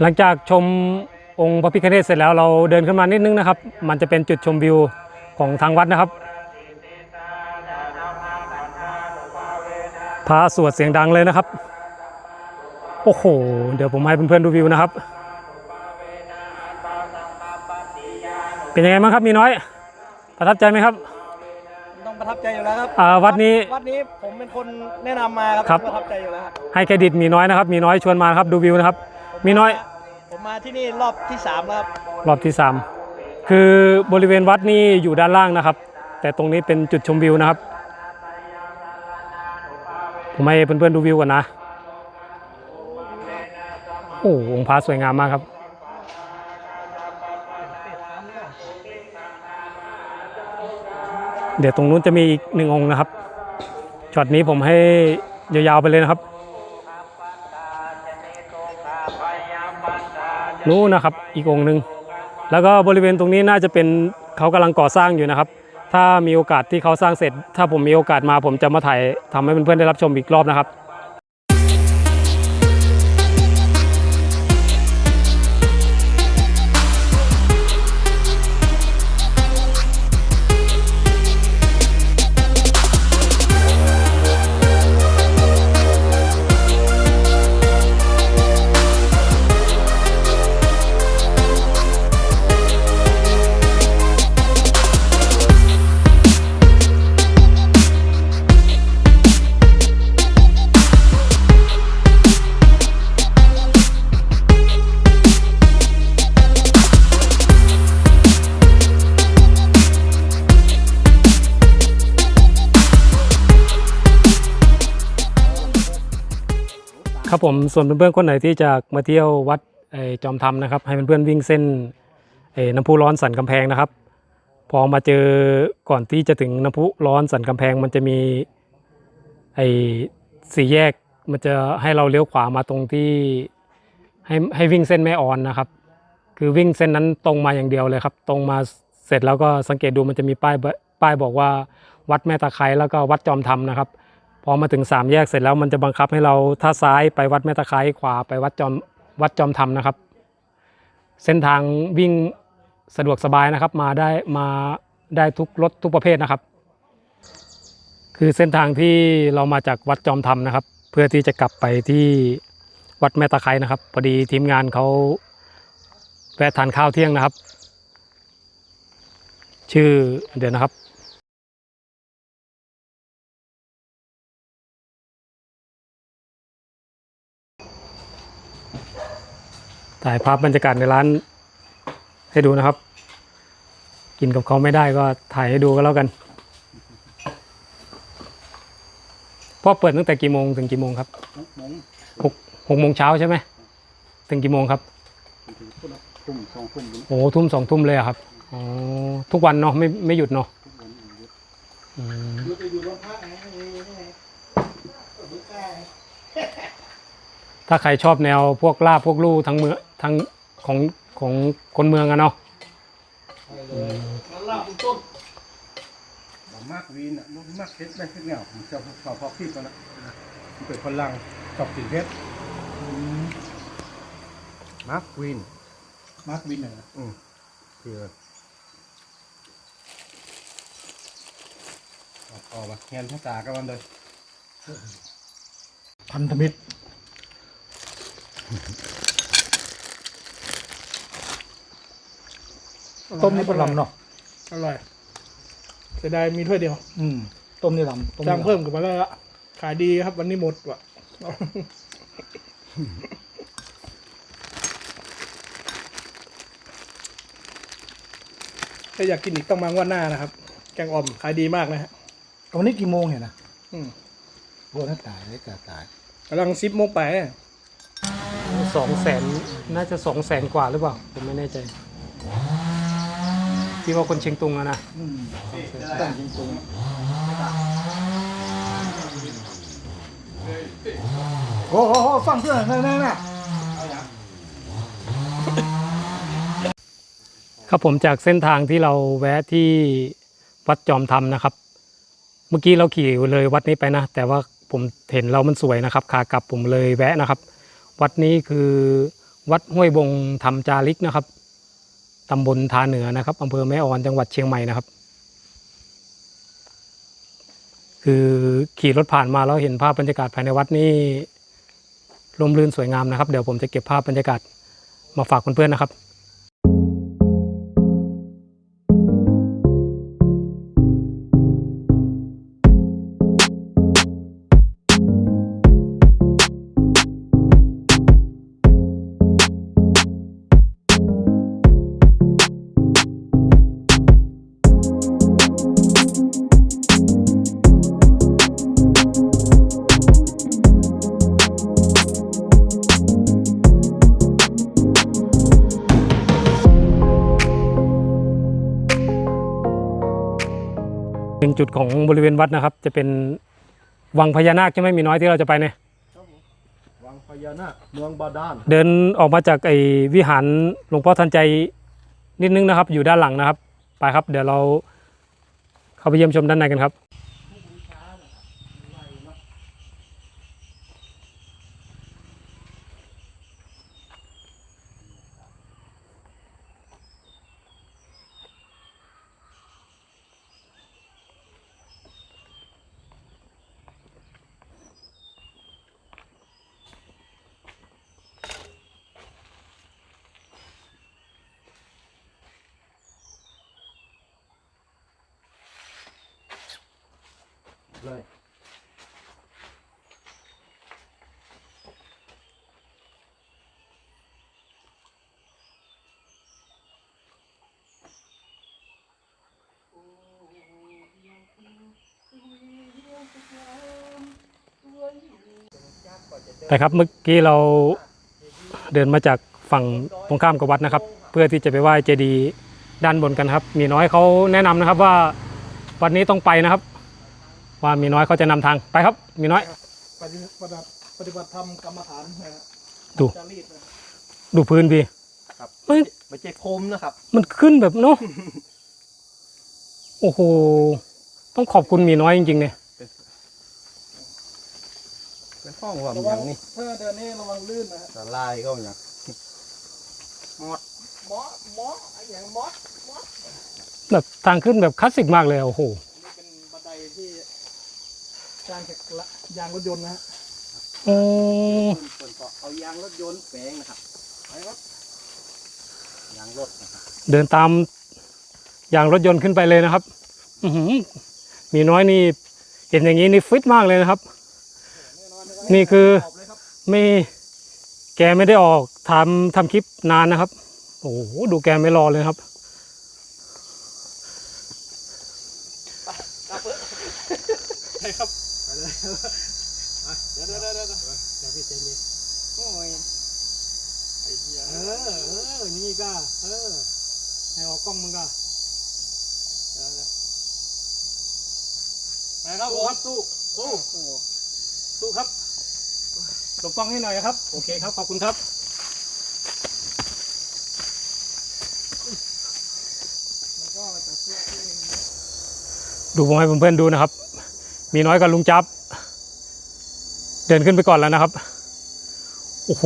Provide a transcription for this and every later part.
หลังจากชมองค์พระพิฆเนศเสร็จแล้วเราเดินขึ้นมานิดนึงนะครับ มันจะเป็นจุดชมวิวของทางวัดนะครับพระสวดเสียงดังเลยนะครับ โอ้โห เดี๋ยวผมให้เพื่อนๆดูวิวนะครับ เป็นยังไงบ้างครับมีน้อย ประทับใจไหมครับ ต้องประทับใจอยู่แล้วครับอ่าวัดนี้ วัดนี้ผมเป็นคนแนะนำมาครับครับ ประทับใจอยู่แล้วครับให้เครดิตมีน้อยนะครับ มีน้อยชวนมานะครับดูวิวนะครับ มีน้อย ผมมาที่นี่รอบที่สามแล้วครับรอบที่ 3 คือบริเวณวัดนี่อยู่ด้านล่างนะครับ แต่ตรงนี้เป็นจุดชมวิวนะครับ ผมให้เพื่อนๆดูวิวก่อนนะ โอ้โหองค์พระสวยงามมากครับ เดี๋ยวตรงนู้นจะมีอีกหนึ่งองค์นะครับช็อตนี้ผมให้ยาวๆไปเลยนะครับ นู้นนะครับอีกองค์หนึ่งแล้วก็บริเวณตรงนี้น่าจะเป็นเขากำลังก่อสร้างอยู่นะครับ ถ้ามีโอกาสที่เขาสร้างเสร็จ ถ้าผมมีโอกาสมาผมจะมาถ่ายทำให้เพื่อนๆได้รับชมอีกรอบนะครับ ครับผมส่วนเพื่อนๆคนไหนที่จะมาเที่ยววัดไอจอมธรรมนะครับ ให้เพื่อนๆวิ่งเส้นไอน้ำพุร้อนสันกำแพงนะครับ พอมาเจอก่อนที่จะถึงน้ำพุร้อนสันกำแพง มันจะมีไอ้สี่แยกมันจะให้เราเลี้ยวขวามาตรงที่ให้ให้วิ่งเส้นแม่ออนนะครับ คือวิ่งเส้นนั้นตรงมาอย่างเดียวเลยครับ ตรงมาเสร็จแล้วก็สังเกตดูมันจะมีป้ายป้ายบอกว่าวัดแม่ตะไคร้แล้วก็วัดจอมธรรมนะครับ พอมาถึงสามแยกเสร็จแล้วมันจะบังคับให้เราถ้าซ้ายไปวัดแม่ตะไคร้ขวาไปวัดจอมวัดจอมธรรมนะครับ เส้นทางวิ่งสะดวกสบายนะครับ มาได้มาได้ทุกรถทุกประเภทนะครับ คือเส้นทางที่เรามาจากวัดจอมธรรมนะครับ เพื่อที่จะกลับไปที่วัดแม่ตะไคร้นะครับพอดีทีมงานเขาแวะทานข้าวเที่ยงนะครับ ชื่อเดี๋ยวนะครับ ถ่ายภาพบรรยากาศในร้าน ให้ดูนะครับ กินกับเขาไม่ได้ก็ถ่ายให้ดูก็แล้วกันพ่อเปิดตั้งแต่กี่โมงถึงกี่โมงครับมงหกหกโมงเช้าใช่ไหมถึงกี่โมงครับถึงทุ่มสองทุ่มโอ้โหทุ่มสองทุ่มเลยอะครับอ๋อทุกวันเนาะไม่ไม่หยุดเนาะอืม อยู่ไปอยู่โรงพักไง ถ้าใครชอบแนวพวกลาบพวกลู่ทั้งเมืองทั้งของของคนเมืองอะเนาะมันล่าคุณต้นบมากวีนอะลูกมากเพชรได้เพชรเงาผมจะขอพอพี่ก่อนนะมันเป็นพลังชอบกินเพชรมาร์ควีนมาร์ควินเหรออืมคือออกมาเงียนภาษากันวันเลย พันธมิตร ต้มนี่ปลาลำเนาะอร่อยเสียดายมีถ้วยเดียว อืม ต้มนี่ลำต้มจ้างนี่ลำเพิ่มกับมาแล้วละขายดีครับ วันนี้หมดว่ะถ้าอยากกินอีกต้องมางวดหน้านะครับ แกงอ่อมขายดีมากนะฮะวันนี้กี่โมงเนี่ยนะอืมโอ้น่าตายเลยกาตายกำลังซิปโมงไป สองแสนน่าจะสองแสนกว่าหรือเปล่า ผมไม่แน่ใจ ที่ว่าคนเชียงตุงอะนะตั้งจริงตรงโอ้โหฟังเพื่อนนั่นน่ะครับผมจากเส้นทางที่เราแวะที่วัดจอมธรรมนะครับ เมื่อกี้เราขี่เลยวัดนี้ไปนะ แต่ว่าผมเห็นเรามันสวยนะครับขากลับผมเลยแวะนะครับ วัดนี้คือวัดห้วยบงธรรมจาริกนะครับตำบลทาเหนือนะครับอำเภอแม่ออนจังหวัดเชียงใหม่นะครับ คือขี่รถผ่านมาแล้วเห็นภาพบรรยากาศภายในวัดนี่ร่มรื่นสวยงามนะครับ เดี๋ยวผมจะเก็บภาพบรรยากาศมาฝากเพื่อนๆนะครับ จุดของบริเวณวัดนะครับ จะเป็นวังพญานาคใช่ไหมมีน้อยที่เราจะไปเนี่ยวังพญานาคเมืองบาดาลเดินออกมาจากไอ้วิหารหลวงพ่อทันใจนิดนึงนะครับ อยู่ด้านหลังนะครับ ไปครับ เดี๋ยวเราเข้าไปเยี่ยมชมด้านในกันครับ เลยแต่ครับเมื่อกี้เราเดินมาจากฝั่งตรงข้ามกับวัดนะครับ เพื่อที่จะไปไหว้เจดีย์ด้านบนกันครับ มีน้อยเขาแนะนำนะครับว่าวันนี้ต้องไปนะครับ ว่ามีน้อยเขาจะนำทางไปครับ มีน้อย ปฏิบัติปฏิบัติธรรมกรรมฐานนะฮะดู จารีตนะ ดูพื้นดีครับไม่ไม่ใช่โคมนะครับ มันขึ้นแบบเนาะ โอ้โห ต้องขอบคุณมีน้อยจริงๆเนี่ย เป็นห้องว่าระอวัย่างงนี้ถ้าเดินนี่ระวังลื่นนะฮะสลายก็อย่างหมอหมอไอ้อย่างหมอแบบทางขึ้นแบบคลาสสิกมากเลยโอ้โห นี่เป็นบันไดที่ สร้างจากละยางรถยนต์นะฮะโอ้ส่วนก็เอายางรถยนต์แฝงนะครับไปครับยางรถนะครับเดินตามอย่างรถยนต์ขึ้นไปเลยนะครับ อือหือมีน้อยนี่เห็นอย่างนี้นี่ฟิตมากเลยนะครับ นี่คือขอบเลยครับไม่แกไม่ได้ออกทำทำคลิปนานนะครับ โอ้โหดูแกไม่รอเลยครับ ใช่ครับไป เลยเดี๋ยวเดี๋ยวเดี๋ยวเดี๋ยวเดี๋ยวพี่เจนี่โอ้ยไอ้เหี้ยเออเออนี่ก็เออให้ออกกล้องมึงก็เดี๋ยวเดี๋ยวไปครับผมสู้สู้โอ้โหสู้ครับหลบกล้องให้หน่อยครับ โอเคครับ ขอบคุณครับมันก็จะเชื่อเองนะดูผมให้เพื่อนๆดูนะครับ มีน้อยกับลุงจับ เดินขึ้นไปก่อนแล้วนะครับ โอ้โห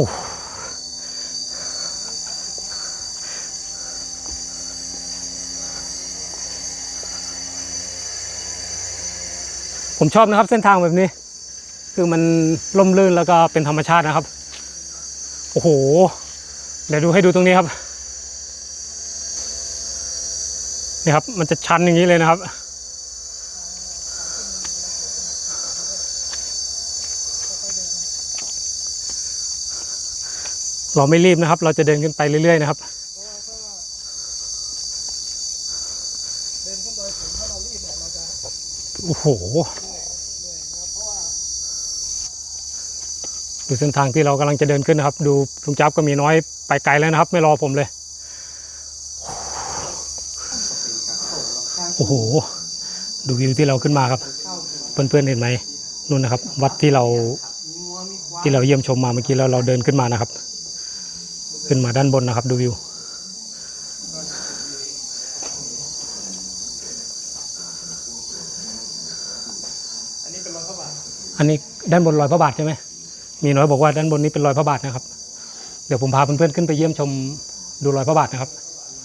ผมชอบนะครับเส้นทางแบบนี้ คือมันล่มลื่นแล้วก็เป็นธรรมชาตินะครับ โอ้โห เดี๋ยวดูให้ดูตรงนี้ครับนี่ครับ มันจะชันอย่างนี้เลยนะครับ เราไม่รีบนะครับ เราจะเดินขึ้นไปเรื่อยๆนะครับเดินขึ้นดอยสูงถ้าเรารีบเนี่ยเราจะโอ้โหดูเส้นทางที่เรากำลังจะเดินขึ้นนะครับ ดูลุงจับก็มีน้อยไปไกลแล้วนะครับ ไม่รอผมเลยโอ้โห ดูวิวที่เราขึ้นมาครับ เพื่อนๆเห็นไหมนู่นนะครับ วัดที่เราที่เราเยี่ยมชมมาเมื่อกี้แล้วเราเดินขึ้นมานะครับ ขึ้นมาด้านบนนะครับดูวิวอันนี้เป็นรอยพระบาทอันนี้ด้านบนรอยพระบาทใช่ไหมมีน้อยบอกว่าด้านบนนี้เป็นรอยพระบาทนะครับ เดี๋ยวผมพาเพื่อนๆขึ้นไปเยี่ยมชมดูรอยพระบาทนะครับ